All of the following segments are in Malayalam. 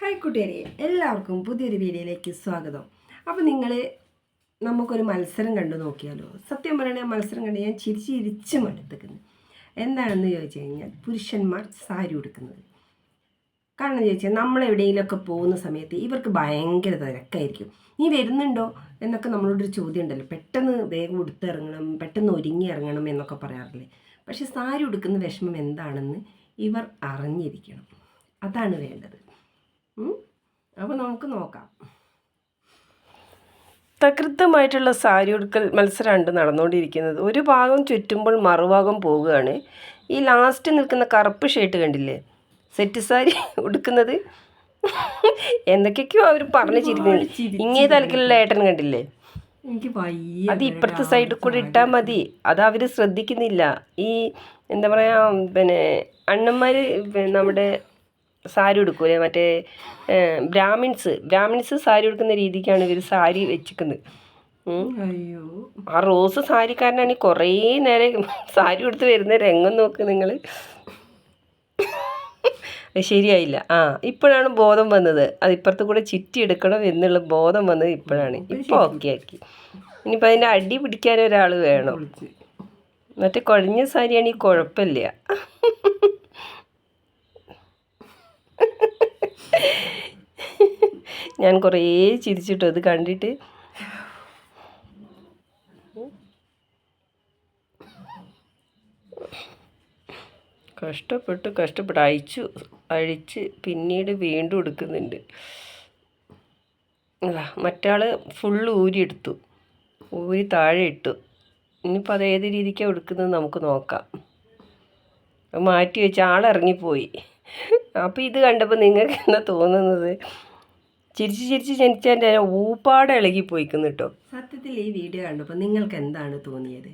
ഹായ് കൂട്ടുകാരെ എല്ലാവർക്കും പുതിയൊരു വീഡിയോയിലേക്ക് സ്വാഗതം. അപ്പോൾ നിങ്ങൾ നമുക്കൊരു മത്സരം കണ്ടു നോക്കിയാലോ? സത്യം പറയണേ മത്സരം കണ്ട് ഞാൻ ചിരിച്ച് ചിരിച്ച് മടുത്തേക്കുന്നു എന്താണെന്ന് ചോദിച്ചു കഴിഞ്ഞാൽ പുരുഷന്മാർ സാരി ഉടുക്കുന്നത്. കാരണം ചോദിച്ചാൽ നമ്മൾ എവിടെയെങ്കിലുമൊക്കെ പോകുന്ന സമയത്ത് ഇവർക്ക് ഭയങ്കര തിരക്കായിരിക്കും. നീ വരുന്നുണ്ടോ? എന്നൊക്കെ നമ്മളോടൊരു ചോദ്യം ഉണ്ടല്ലോ. പെട്ടെന്ന് വേഗം ഉടുത്തിറങ്ങണം പെട്ടെന്ന് ഒരുങ്ങി ഇറങ്ങണം എന്നൊക്കെ പറയാറില്ലേ? പക്ഷെ സാരി ഉടുക്കുന്ന വിഷമം എന്താണെന്ന് ഇവർ അറിഞ്ഞിരിക്കണം. അതാണ് വേണ്ടത്. അപ്പോൾ നമുക്ക് നോക്കാം. തകൃത്തമായിട്ടുള്ള സാരി ഉടുക്കൽ മത്സരമുണ്ട് നടന്നുകൊണ്ടിരിക്കുന്നത്. ഒരു ഭാഗം ചുറ്റുമ്പോൾ മറുഭാഗം പോവുകയാണ്. ഈ ലാസ്റ്റ് നിൽക്കുന്ന കറുപ്പ് ഷേർട്ട് കണ്ടില്ലേ? സെറ്റ് സാരി ഉടുക്കുന്നത്? എന്തൊക്കെയൊക്കെയോ അവർ പറഞ്ഞു ചിരിക്കുന്നു. ഇങ്ങേ തലക്കിലുള്ള ഏട്ടൻ കണ്ടില്ലേ? അത് ഇപ്പുറത്തെ സൈഡിൽ കൂടെ ഇട്ടാൽ മതി. അത് അവർ ശ്രദ്ധിക്കുന്നില്ല. ഈ എന്താ പറയുക പിന്നെ അണ്ണന്മാർ നമ്മുടെ സാരി ഉടുക്കൂലേ? മറ്റേ ബ്രാഹ്മിൻസ്. ബ്രാഹ്മിൻസ് സാരി ഉടുക്കുന്ന രീതിക്കാണ് ഇവർ സാരി വെച്ചിരിക്കുന്നത് അയ്യോ. ആ റോസ് സാരിക്കാരനാണ് കുറേ നേരം സാരി ഉടുത്ത് വരുന്ന രംഗം നോക്ക് നിങ്ങൾ ശരിയായില്ല. ആ ഇപ്പോഴാണ് ബോധം വന്നത്. അത് ഇപ്പുറത്ത് കൂടെ ചുറ്റി എടുക്കണം എന്നുള്ള ബോധം വന്നത് ഇപ്പോഴാണ്. ഇപ്പോൾ ഓക്കെ ആക്കി. ഇനിയിപ്പോൾ അതിന്റെ അടി പിടിക്കാൻ ഒരാൾ വേണം. മറ്റേ കുഴഞ്ഞ സാരിയാണെങ്കിൽ കുഴപ്പമില്ല. ഞാൻ കുറേ ചിരിച്ചിട്ടു അത് കണ്ടിട്ട്. കഷ്ടപ്പെട്ട് കഷ്ടപ്പെട്ട്. അഴിച്ചു അഴിച്ച് പിന്നീട് വീണ്ടും എടുക്കുന്നുണ്ട്. മറ്റാൾ ഫുള്ള് ഊരിയെടുത്തു ഊരി താഴെ ഇട്ടു. ഇനിയിപ്പോൾ അത് ഏത് രീതിക്കാണ് എടുക്കുന്നത് നമുക്ക് നോക്കാം. മാറ്റി വെച്ച് ആളിറങ്ങിപ്പോയി അപ്പോൾ ഇത് കണ്ടപ്പോൾ നിങ്ങൾക്ക് എന്താ തോന്നുന്നത്? ചിരിച്ച് ചിരിച്ച് ജനിച്ചതിന്റെ ഊപ്പാട് ഇളകി പോയിക്കുന്നു കേട്ടോ സത്യത്തിൽ ഈ വീഡിയോ കണ്ടപ്പോൾ നിങ്ങൾക്ക് എന്താണ് തോന്നിയത്?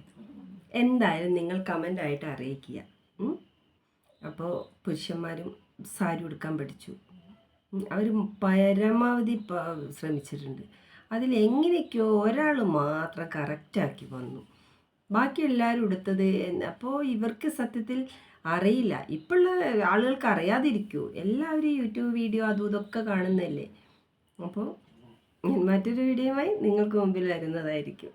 എന്തായാലും നിങ്ങൾ കമന്റ് ആയിട്ട് അറിയിക്കുക? അപ്പോൾ പുരുഷന്മാരും സാരി ഉടുക്കാൻ പഠിച്ചു. അവർ പരമാവധി ശ്രമിച്ചിട്ടുണ്ട്. അതിൽ എങ്ങനെയൊക്കെയോ ഒരാൾ മാത്രം കറക്റ്റാക്കി വന്നു. ബാക്കി എല്ലാവരും എടുത്തത് അപ്പോൾ ഇവർക്ക് സത്യത്തിൽ അറിയില്ല. ഇപ്പോഴുള്ള ആളുകൾക്ക് അറിയാതിരിക്കൂ. എല്ലാവരും യൂട്യൂബ് വീഡിയോ അതും ഇതൊക്കെ കാണുന്നതല്ലേ? അപ്പോൾ മറ്റൊരു വീഡിയോയുമായി നിങ്ങൾക്ക് മുമ്പിൽ വരുന്നതായിരിക്കും.